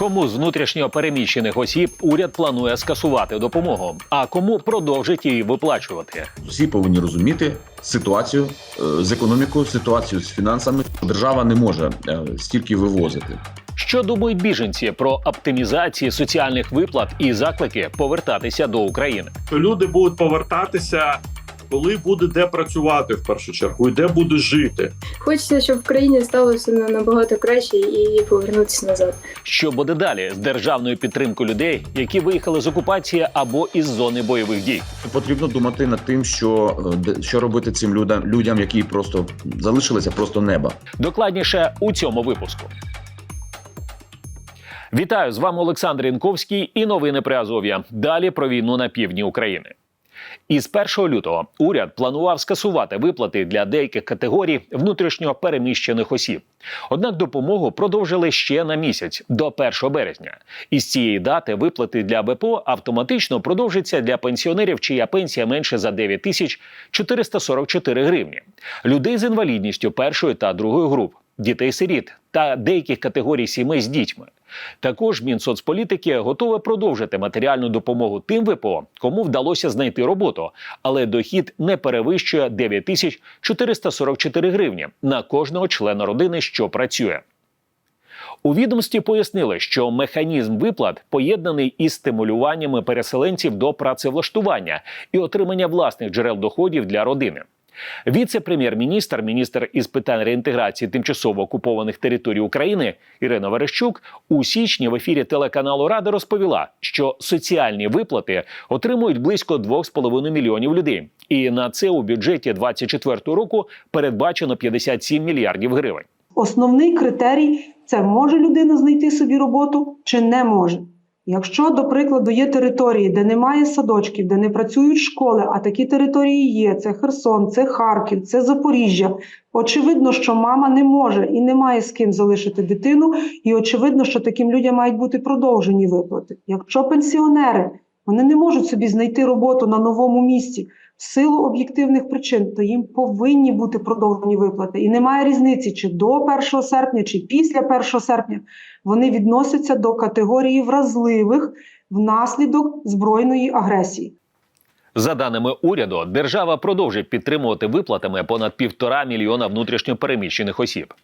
Кому з внутрішньо переміщених осіб уряд планує скасувати допомогу, а кому продовжить її виплачувати? Всі повинні розуміти ситуацію е, з економікою, ситуацію з фінансами. Держава не може е, стільки вивозити. Що думають біженці про оптимізації соціальних виплат і заклики повертатися до України? люди будуть повертатися, коли буде де працювати в першу чергу, і де буде жити. Хочеться, щоб в країні сталося на- набагато краще і повернутися назад. Що буде далі з державною підтримкою людей, які виїхали з окупації або із зони бойових дій? Потрібно думати над тим, що, е, що робити цим людям, людям, які просто залишилися просто неба. Докладніше у цьому випуску. Вітаю з вами Олександр Янковський і новини при Азов'я. Далі про війну на півдні України. Із 1 лютого уряд планував скасувати виплати для деяких категорій внутрішньо переміщених осіб. Однак допомогу продовжили ще на місяць до 1 березня. Із цієї дати виплати для ВПО автоматично продовжаться для пенсіонерів, чия пенсія менше за 9 тисяч 444 гривні, людей з інвалідністю першої та другої груп, дітей-сиріт та деяких категорій сімей з дітьми. Також Мінсоцполітики готове продовжити матеріальну допомогу тим ВПО, кому вдалося знайти роботу, але дохід не перевищує 9444 гривні на кожного члена родини, що працює. У відомстві пояснили, що механізм виплат поєднаний із стимулюваннями переселенців до працевлаштування і отримання власних джерел доходів для родини. Віце-прем'єр-міністр, міністр із питань реінтеграції тимчасово окупованих територій України Ірина Верещук у січні в ефірі телеканалу Рада розповіла, що соціальні виплати отримують близько 2,5 мільйонів людей, і на це у бюджеті 2024 року передбачено 57 мільярдів гривень. Основний критерій це може людина знайти собі роботу чи не може. Якщо, до прикладу, є території, де немає садочків, де не працюють школи, а такі території є: це Херсон, це Харків, це Запоріжжя. Очевидно, що мама не може і не має з ким залишити дитину, і очевидно, що таким людям мають бути продовжені виплати. Якщо пенсіонери вони не можуть собі знайти роботу на новому місці силу об'єктивних причин, то їм повинні бути продовжені виплати. І немає різниці, чи до 1 серпня, чи після 1 серпня. Вони відносяться до категорії вразливих внаслідок збройної агресії. За даними уряду, держава продовжить підтримувати виплатами понад півтора мільйона внутрішньо переміщених осіб.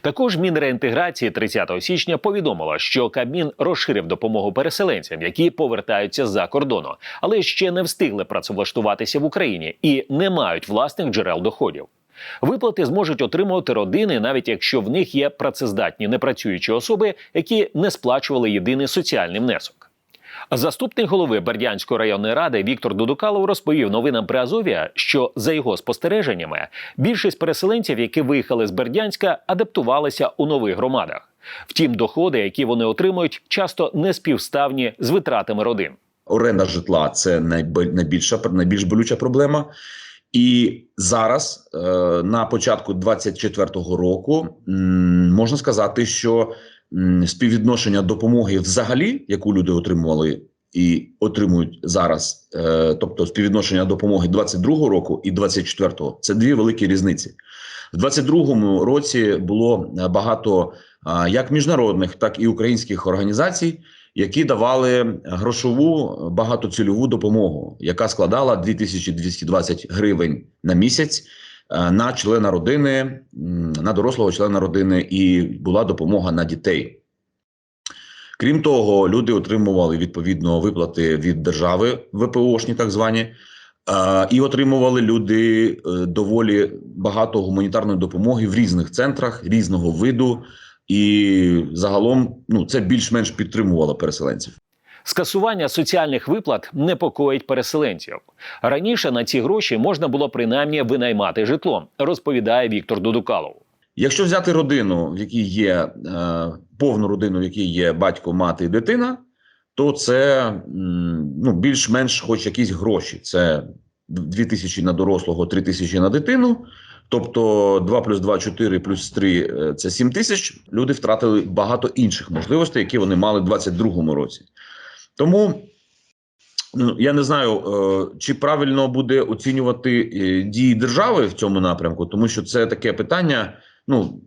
Також Мінреінтеграції 30 січня повідомила, що Кабмін розширив допомогу переселенцям, які повертаються з-за кордону, але ще не встигли працевлаштуватися в Україні і не мають власних джерел доходів. Виплати зможуть отримувати родини, навіть якщо в них є працездатні непрацюючі особи, які не сплачували єдиний соціальний внесок. Заступник голови Бердянської районної ради Віктор Дудукалов розповів новинам при Азов'я, що за його спостереженнями більшість переселенців, які виїхали з Бердянська, адаптувалися у нових громадах. Втім, доходи, які вони отримують, часто не співставні з витратами родин. Оренда житла це найб- найбільша найбільш болюча проблема. І зараз, е, на початку 24-го року, можна сказати, що співвідношення допомоги взагалі, яку люди отримували і отримують зараз, е, тобто співвідношення допомоги 22-го року і 24-го, це дві великі різниці. В 22-му році було е, багато як міжнародних, так і українських організацій, які давали грошову багатоцільову допомогу, яка складала 2220 гривень на місяць на члена родини, на дорослого члена родини, і була допомога на дітей. Крім того, люди отримували відповідно виплати від держави ВПОшні, так звані, е, і отримували люди е, доволі багато гуманітарної допомоги в різних центрах різного виду. І загалом ну це більш-менш підтримувало переселенців. Скасування соціальних виплат непокоїть переселенців. Раніше на ці гроші можна було принаймні винаймати житло, розповідає Віктор Дудукалов. Якщо взяти родину, в якій є е, повну родину, в якій є батько, мати і дитина, то це ну більш-менш хоч якісь гроші. Це 2 тисячі на дорослого, 3 тисячі на дитину. Тобто 2 плюс 2 – 4 плюс 3 – це 7 тисяч. Люди втратили багато інших можливостей, які вони мали в 22-му році. Тому ну, я не знаю, е, чи правильно буде оцінювати е, дії держави в цьому напрямку, тому що це таке питання. Ну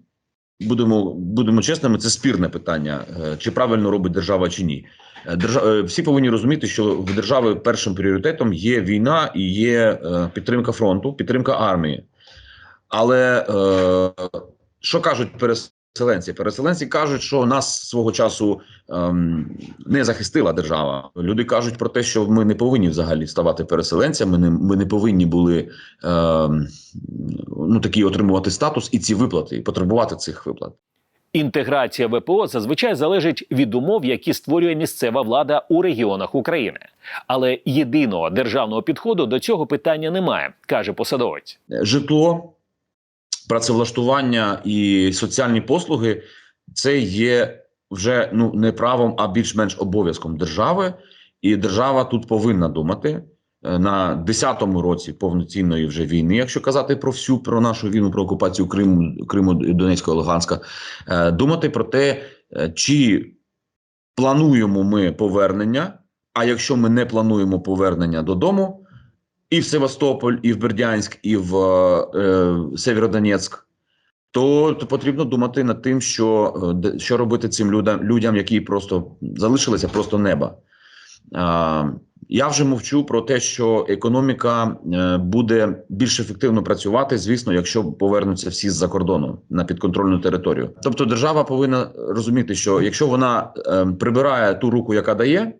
будемо, будемо чесними, це спірне питання, е, чи правильно робить держава чи ні. Держа... Всі повинні розуміти, що в держави першим пріоритетом є війна і є підтримка фронту, підтримка армії. Але е, що кажуть переселенці? Переселенці кажуть, що нас свого часу ем, не захистила держава. Люди кажуть про те, що ми не повинні взагалі ставати переселенцями. Не, ми не повинні були ем, ну такі отримувати статус і ці виплати, і потребувати цих виплат. Інтеграція ВПО зазвичай залежить від умов, які створює місцева влада у регіонах України. Але єдиного державного підходу до цього питання немає, каже посадовець. житло, працевлаштування і соціальні послуги це є вже ну не правом, а більш-менш обов'язком держави. І держава тут повинна думати е, на 10-му році повноцінної вже війни, якщо казати про всю про нашу війну, про окупацію Криму, Криму Донецького Луганська, е, думати про те, е, чи плануємо ми повернення. А якщо ми не плануємо повернення додому, і в Севастополь, і в Бердянськ, і в е, Северодонецьк, то, то потрібно думати над тим, що, е, що робити цим людям, людям, які просто залишилися просто неба. А, я вже мовчу про те, що економіка е, буде більш ефективно працювати, звісно, якщо повернуться всі з-за кордону на підконтрольну територію. Тобто, держава повинна розуміти, що якщо вона е, прибирає ту руку, яка дає,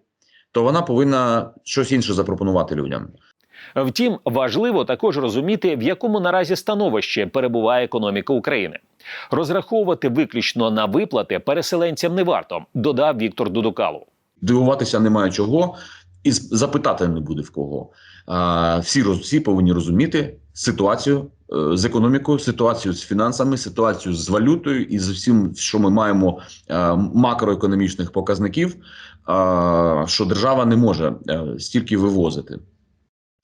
то вона повинна щось інше запропонувати людям. Втім, важливо також розуміти, в якому наразі становищі перебуває економіка України. Розраховувати виключно на виплати переселенцям не варто, додав Віктор Дудукалу. Дивуватися немає чого, і запитати не буде в кого. Всі, всі повинні розуміти ситуацію е, з економікою, ситуацію з фінансами, ситуацію з валютою і з всім, що ми маємо е, макроекономічних показників, що держава не може е, стільки вивозити.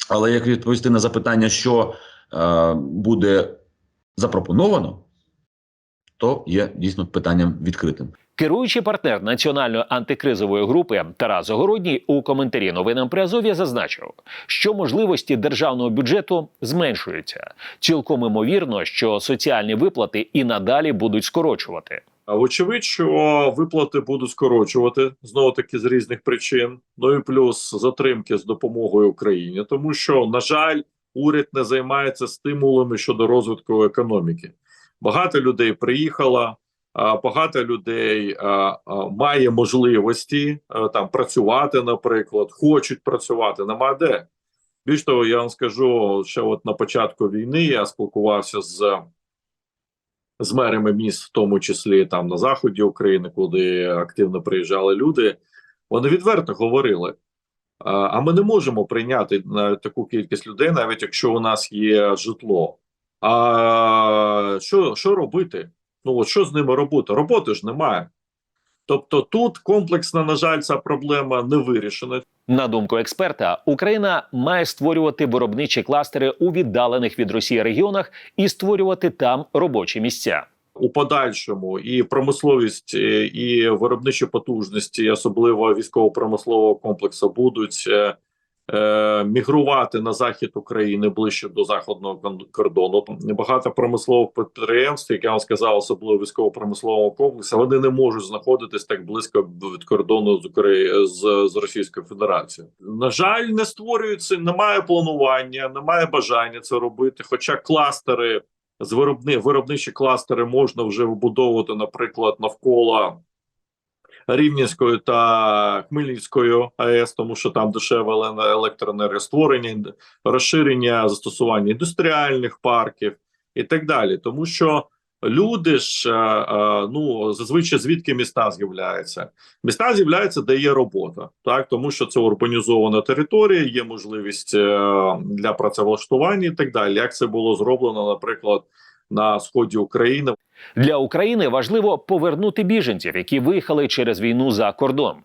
Але як відповісти на запитання, що е, буде запропоновано, то є дійсно питанням відкритим. Керуючий партнер національної антикризової групи Тарас Огородній у коментарі новинам при Азов'я зазначив, що можливості державного бюджету зменшуються. Цілком імовірно, що соціальні виплати і надалі будуть скорочувати. Вочевидь, що виплати будуть скорочувати знову таки з різних причин. Ну і плюс затримки з допомогою Україні, тому що, на жаль, уряд не займається стимулами щодо розвитку економіки. Багато людей приїхало, багато людей має можливості там працювати, наприклад, хочуть працювати, нема де. Більш того, я вам скажу, що от на початку війни я спілкувався з з мерами міст, в тому числі там на заході України, куди активно приїжджали люди, вони відверто говорили: а, ми не можемо прийняти навіть таку кількість людей, навіть якщо у нас є житло. А що, що робити? Ну от що з ними робити? Роботи ж немає. Тобто тут комплексна, на жаль, ця проблема не вирішена. На думку експерта, Україна має створювати виробничі кластери у віддалених від Росії регіонах і створювати там робочі місця. у подальшому і промисловість, е, і виробничі потужності, особливо військово-промислового комплексу, будуть е, мігрувати на захід України ближче до західного кордону. Багато промислових підприємств, як я вам сказав, особливо військово-промислового комплексу, вони не можуть знаходитись так близько від кордону з Украї... з, з Російською Федерацією. На жаль, не створюється, немає планування, немає бажання це робити. Хоча кластери з виробни виробничі кластери можна вже вибудовувати, наприклад, навколо Рівненської та Хмельницької АЕС, тому що там дешеве еле- електроенергія, створення розширення застосування індустріальних парків і так далі. Тому що люди ж е, е, ну зазвичай звідки міста з'являються? Міста з'являються, де є робота, так тому що це урбанізована територія, є можливість е, для працевлаштування і так далі. Як це було зроблено, наприклад, на сході України Для України важливо повернути біженців, які виїхали через війну за кордон.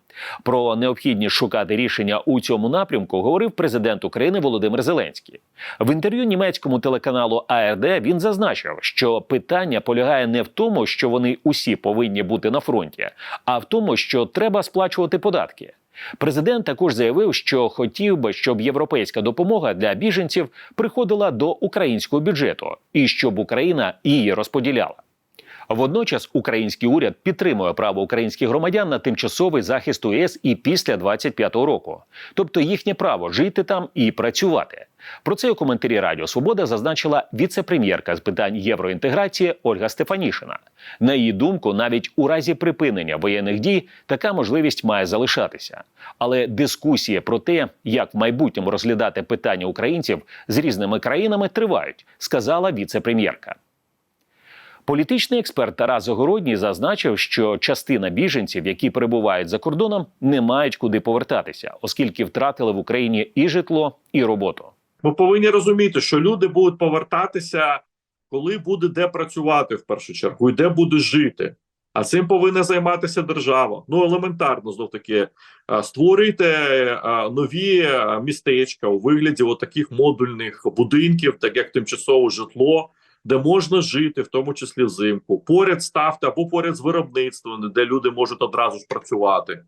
Про необхідність шукати рішення у цьому напрямку говорив президент України Володимир Зеленський. В інтерв'ю німецькому телеканалу АРД він зазначив, що питання полягає не в тому, що вони усі повинні бути на фронті, а в тому, що треба сплачувати податки. Президент також заявив, що хотів би, щоб європейська допомога для біженців приходила до українського бюджету і щоб Україна її розподіляла. Водночас український уряд підтримує право українських громадян на тимчасовий захист у ЄС і після 25-го року, тобто їхнє право жити там і працювати. Про це у коментарі Радіо Свобода зазначила віце-прем'єрка з питань євроінтеграції Ольга Стефанішина. На її думку, навіть у разі припинення воєнних дій така можливість має залишатися. Але дискусії про те, як в майбутньому розглядати питання українців з різними країнами, тривають, сказала віце-прем'єрка. Політичний експерт Тарас Загородній зазначив, що частина біженців, які перебувають за кордоном, не мають куди повертатися, оскільки втратили в Україні і житло, і роботу. Ми повинні розуміти, що люди будуть повертатися, коли буде де працювати в першу чергу, і де буде жити. А цим повинна займатися держава. Ну елементарно знов таки е, створити е, нові е, містечка у вигляді от таких модульних будинків, так як тимчасове житло, де можна жити, в тому числі взимку. Поряд ставте або поряд з виробництвом, де люди можуть одразу ж працювати.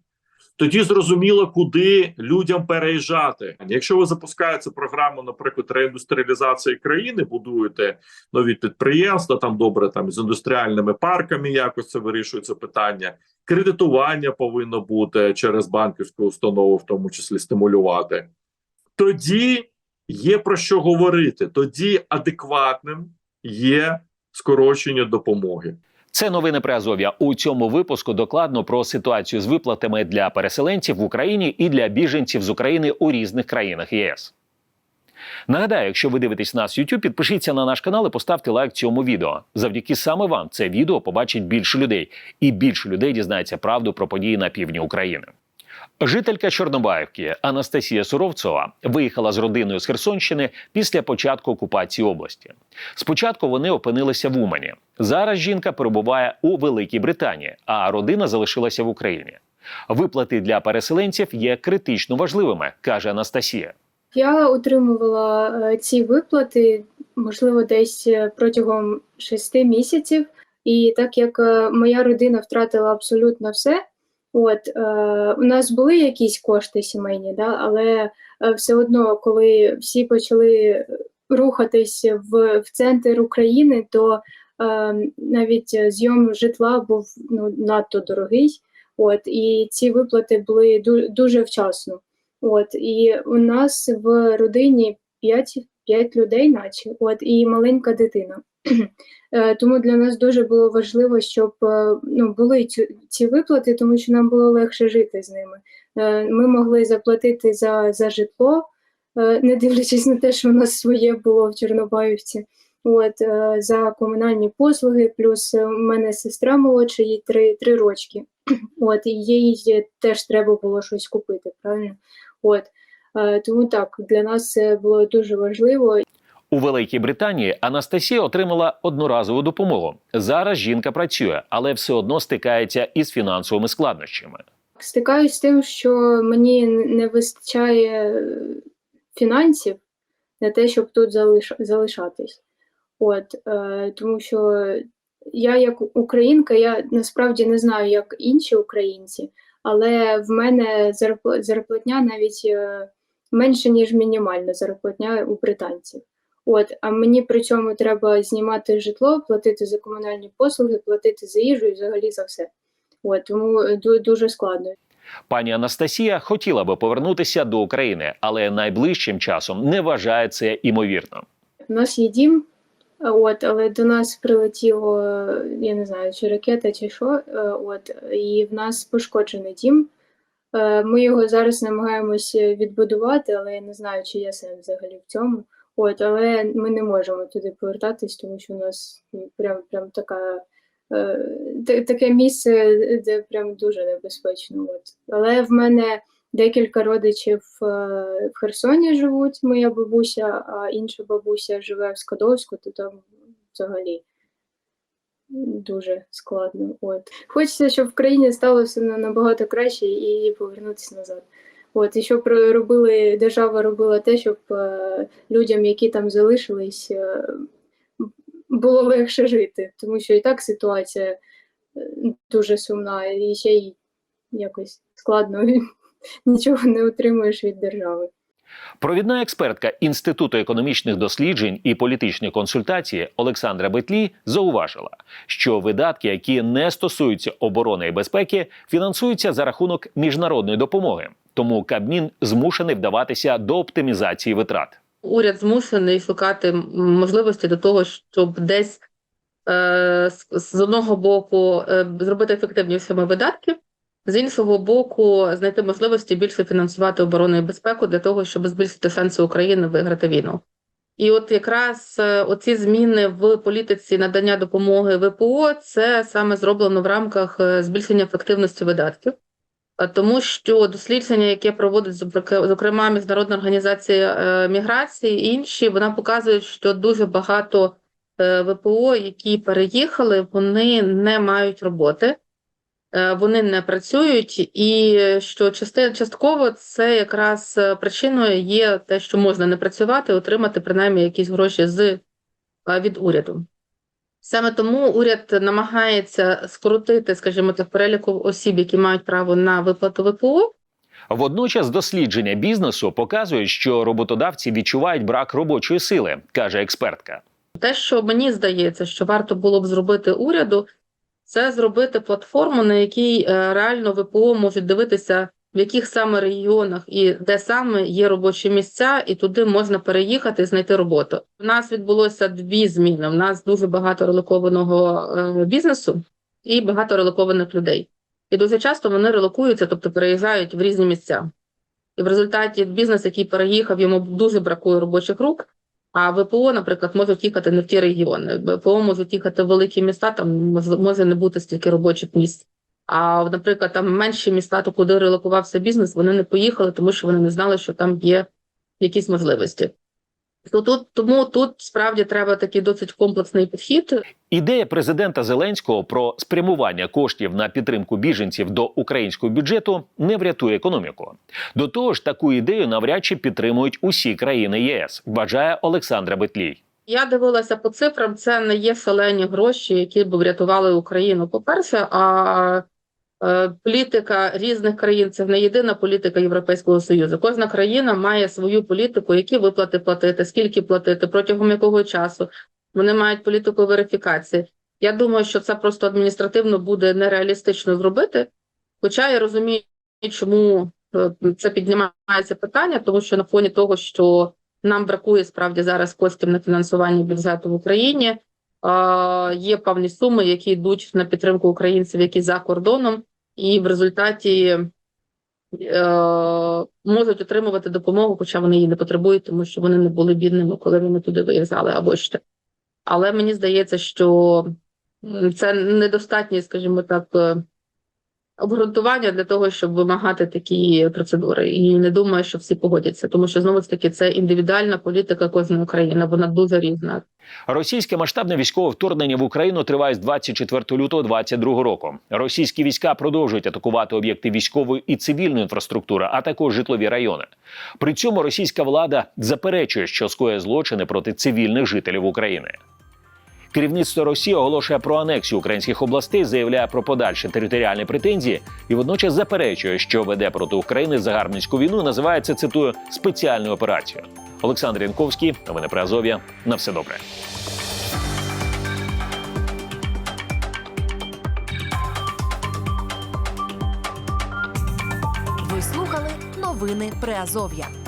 Тоді зрозуміло, куди людям переїжджати. Якщо ви запускаєте програму, наприклад, реіндустріалізації країни, будуєте нові підприємства, там добре там з індустріальними парками, якось це вирішується питання. Кредитування повинно бути через банківську установу, в тому числі стимулювати. Тоді є про що говорити. Тоді адекватним є скорочення допомоги. Це новини при Азов'я. У цьому випуску докладно про ситуацію з виплатами для переселенців в Україні і для біженців з України у різних країнах ЄС. Нагадаю, якщо ви дивитесь нас в YouTube, підпишіться на наш канал і поставте лайк цьому відео. Завдяки саме вам це відео побачить більше людей, і більше людей дізнається правду про події на півдні України. Жителька Чорнобаївки Анастасія Суровцова виїхала з родиною з Херсонщини після початку окупації області. Спочатку вони опинилися в Умані. Зараз жінка перебуває у Великій Британії, а родина залишилася в Україні. Виплати для переселенців є критично важливими, каже Анастасія. Я отримувала е, ці виплати, можливо, десь е, протягом шести місяців. І так як е, моя родина втратила абсолютно все, от е, у нас були якісь кошти сімейні, да, але е, все одно, коли всі почали рухатись в, в центр України, то е, навіть зйом житла був ну, надто дорогий. От, і ці виплати були ду- дуже вчасно. От, і у нас в родині 5, 5 людей, наче, от, і маленька дитина. Е, Тому для нас дуже було важливо, щоб е, ну, були ці, виплати, тому що нам було легше жити з ними. Е, Ми могли заплатити за, за житло, не дивлячись на те, що у нас своє було в Чорнобаївці. От, за комунальні послуги, плюс у мене сестра молодша, їй три, три рочки. От, і їй теж треба було щось купити, правильно? От, тому так, для нас це було дуже важливо. У Великій Британії Анастасія отримала одноразову допомогу. Зараз жінка працює, але все одно стикається із фінансовими складнощами. Стикаюсь з тим, що мені не вистачає фінансів на те, щоб тут залиш... залишатись. От, е, тому що я, як українка, я насправді не знаю, як інші українці, але в мене зарпла- зарплатня навіть е, менше, ніж мінімальна зарплатня у британців. От, а мені при цьому треба знімати житло, платити за комунальні послуги, платити за їжу і взагалі за все. От, тому е, дуже складно. Пані Анастасія хотіла би повернутися до України, але найближчим часом не вважає це імовірно. У нас є дім, от, але до нас прилетіло, я не знаю, чи ракета, чи що. е, От, і в нас пошкоджений дім. Е, Ми його зараз намагаємось відбудувати, але я не знаю, чи є сенс взагалі в цьому. От, але ми не можемо туди повертатись, тому що у нас ну, прям, прям така, е, таке місце, де прям дуже небезпечно. От. Але в мене Декілька родичів е, в Херсоні живуть, моя бабуся, а інша бабуся живе в Скадовську, то там взагалі дуже складно. От. Хочеться, щоб в країні стало все набагато краще і повернутися назад. От, і ро- робили, держава робила те, щоб е, людям, які там залишились, е, було легше жити, тому що і так ситуація е, дуже сумна, і ще й якось складно нічого не отримуєш від держави. Провідна експертка Інституту економічних досліджень і політичної консультації Олександра Бетлі зауважила, що видатки, які не стосуються оборони і безпеки, фінансуються за рахунок міжнародної допомоги. Тому Кабмін змушений вдаватися до оптимізації витрат. уряд змушений шукати можливості до того, щоб десь е, з, одного боку е, зробити ефективнішими видатки, з іншого боку, знайти можливості більше фінансувати оборону і безпеку для того, щоб збільшити шанси України виграти війну. І от якраз е, оці зміни в політиці надання допомоги ВПО це саме зроблено в рамках е, збільшення ефективності видатків. А Тому що дослідження, яке проводить зокрема- Міжнародна організація е, міграції і інші, вона показує, що дуже багато е, ВПО, які переїхали, вони не мають роботи, е, вони не працюють, і що части- частково це якраз е, причиною є те, що можна не працювати, отримати принаймні якісь гроші з е, від уряду. Саме тому уряд намагається скоротити, скажімо так, переліку осіб, які мають право на виплату ВПО, Водночас дослідження бізнесу показують, що роботодавці відчувають брак робочої сили, каже експертка. Те, що мені здається, що варто було б зробити уряду, це зробити платформу, на якій е, реально ВПО можуть дивитися, в яких саме регіонах і де саме є робочі місця, і туди можна переїхати і знайти роботу. У нас відбулося дві зміни. У нас дуже багато релокованого е, бізнесу і багато релокованих людей. І дуже часто вони релокуються, тобто переїжджають в різні місця. І в результаті бізнес, який переїхав, йому дуже бракує робочих рук. А ВПО, наприклад, можуть їхати не в ті регіони. ВПО можуть їхати в великі міста, там мож- може не бути стільки робочих місць. А, наприклад, там менші міста, то куди релокувався бізнес, вони не поїхали, тому що вони не знали, що там є якісь можливості. То тут, тому тут справді треба такий досить комплексний підхід. Ідея президента Зеленського про спрямування коштів на підтримку біженців до українського бюджету не врятує економіку. До того ж, таку ідею навряд чи підтримують усі країни ЄС, вважає Олександра Бетлій. Я дивилася по цифрам, це не є шалені гроші, які б врятували Україну. По-перше, а е, політика різних країн це не єдина політика Європейського Союзу. Кожна країна має свою політику, які виплати платити, скільки платити, протягом якого часу. Вони мають політику верифікації. Я думаю, що це просто адміністративно буде нереалістично зробити. Хоча я розумію, чому е, це піднімається питання, тому що на фоні того, що нам бракує справді зараз коштів на фінансування бюджету в Україні. Е, Є певні суми, які йдуть на підтримку українців, які за кордоном, і в результаті е, можуть отримувати допомогу, хоча вони її не потребують, тому що вони не були бідними, коли вони туди виїжджали або ще. Але мені здається, що це недостатнє, скажімо так, е, обґрунтування для того, щоб вимагати такі процедури. І не думаю, що всі погодяться, тому що знову ж таки це індивідуальна політика кожної країни, вона дуже різна. Російське масштабне військове вторгнення в Україну триває з 24 лютого 2022 року. Російські війська продовжують атакувати об'єкти військової і цивільної інфраструктури, а також житлові райони. При цьому російська влада заперечує, що скоє злочини проти цивільних жителів України. Керівництво Росії оголошує про анексію українських областей, заявляє про подальші територіальні претензії і водночас заперечує, що веде проти України загарбницьку війну. і Називає це цитую спеціальною операцією. Олександр Янковський, новини про Азов'я. На все добре. Ви слухали новини Приазов'я.